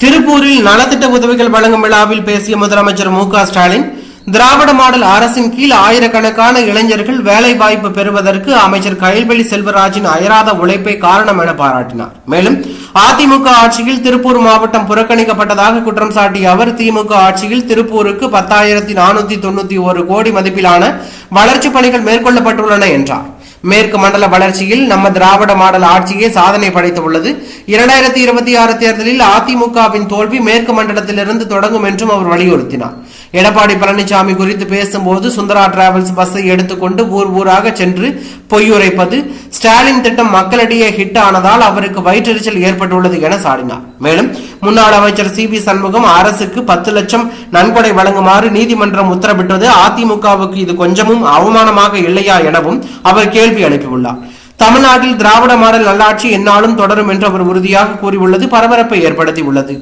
திருப்பூரில் நலத்திட்ட உதவிகள் வழங்கும் விழாவில் பேசிய முதலமைச்சர் மு ஸ்டாலின் திராவிட மாடல் அரசின் கீழ் ஆயிரக்கணக்கான இளைஞர்கள் வேலை வாய்ப்பு பெறுவதற்கு அமைச்சர் கயல்வெளி செல்வராஜின் அயராத உழைப்பை காரணம் என பாராட்டினார். மேலும் அதிமுக ஆட்சியில் திருப்பூர் மாவட்டம் புறக்கணிக்கப்பட்டதாக குற்றம் சாட்டிய அவர் திமுக ஆட்சியில் திருப்பூருக்கு பத்தாயிரத்தி நானூத்தி தொண்ணூத்தி ஒரு கோடி மதிப்பிலான வளர்ச்சிப் பணிகள் மேற்கொள்ளப்பட்டுள்ளன என்றார். மேற்கு மண்டல வளர்ச்சியில் நம்ம திராவிட மாடல் ஆட்சியே சாதனை படைத்துள்ளது இரண்டாயிரத்தி இருபத்தி ஆறு தேர்தலில் அதிமுகவின் தோல்வி மேற்கு மண்டலத்திலிருந்து தொடங்கும் என்றும் அவர் வலியுறுத்தினார். எடப்பாடி பழனிசாமி குறித்து பேசும்போது சுந்தரா டிராவல்ஸ் பஸ்ஸை எடுத்துக்கொண்டு ஊர் ஊராக சென்று பொய்யுரைப்பது ஸ்டாலின் திட்டம் மக்களிடையே ஹிட் ஆனதால் அவருக்கு வயிற்றெரிச்சல் ஏற்பட்டுள்ளது என சாடினார். மேலும் முன்னாள் அமைச்சர் சி பி சண்முகம் அரசுக்கு பத்து லட்சம் நன்கொடை வழங்குமாறு நீதிமன்றம் உத்தரவிட்டது. அதிமுகவுக்கு இது கொஞ்சமும் அவமானமாக இல்லையா எனவும் அவர் கேள்வி எழுப்பியுள்ளார். தமிழ்நாட்டில் திராவிட மாடல் நல்லாட்சி எந்நாளும் தொடரும் என்று அவர் உறுதியாக கூறியுள்ளது. பரபரப்பை ஏற்படுத்தியுள்ளது.